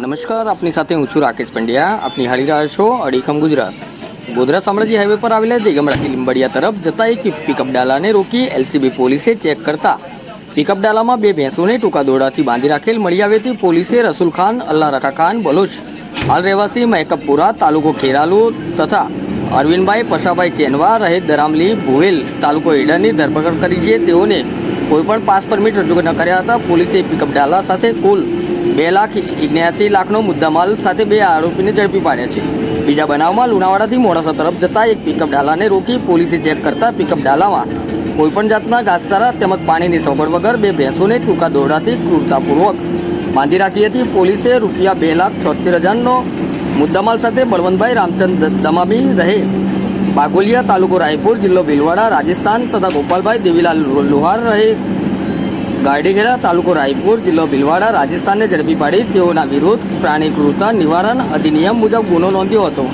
નમસ્કાર, આપની સાથે હું છું રાકેશ પંડ્યા. આપની હાલી રહ્યા છો અડીખમ ગુજરાત. ગોધરા સામ્રાજ્ય હાઈવે પર આવેલા દેગમડાથી લીંબડિયા તરફ જતા એક પિકઅપ ડાલાને રોકી એલસીબી પોલીસે ચેક કરતા. પિકઅપ ડાલામાં બે ભેંસોને ટૂંકા દોરડાથી બાંધી રાખેલ મળી આવેથી પોલીસે રસુલ ખાન અલ્લાહ રખા ખાન, બલોચ, હાલ રહેવાસી મહેકપુરા તાલુકો ખેરાલુ તથા અરવિંદભાઈ, પશાભાઈ ચેનવા રહે દરામલી, ભુવેલ તાલુકો ઈડરની ધરપકડ કરી છે. તેઓને કોઈપણ પાસ પરમિટ રજૂ ન કર્યા હતા. પોલીસે પિકઅપ ડાલા સાથે કુલ બે લાખ ઇગ્યાસી લાખનો મુદ્દામાલ સાથે બે આરોપીને ઝડપી પાડ્યા છે. બીજા બનાવમાં લુણાવાડાથી મોડાસા તરફ જતા એક પિકઅપ ડાલાને રોકી પોલીસે ચેક કરતા પિકઅપ ડાલામાં કોઈપણ જાતના ઘાસચારા તેમજ પાણીની સગવડ વગર બે ભેંસોને ટૂંકા દોરડાથી ક્રૂરતાપૂર્વક બાંધી રાખી હતી. પોલીસે રૂપિયા બે લાખ છોતેર હજારનો મુદ્દામાલ સાથે બળવંતભાઈ રામચંદ દમામી રહે બાગોલિયા તાલુકો રાયપુર જિલ્લો ભીલવાડા રાજસ્થાન તથા ગોપાલભાઈ દેવીલાલ લોહાર રહે ગારડીઘેરા તાલુકો રાયપુર, જિલ્લો ભીલવાડા, રાજસ્થાનને ઝડપી પાડી તેઓના વિરુદ્ધ પ્રાણી ક્રૂરતા નિવારણ અધિનિયમ મુજબ ગુનો નોંધ્યો હતો.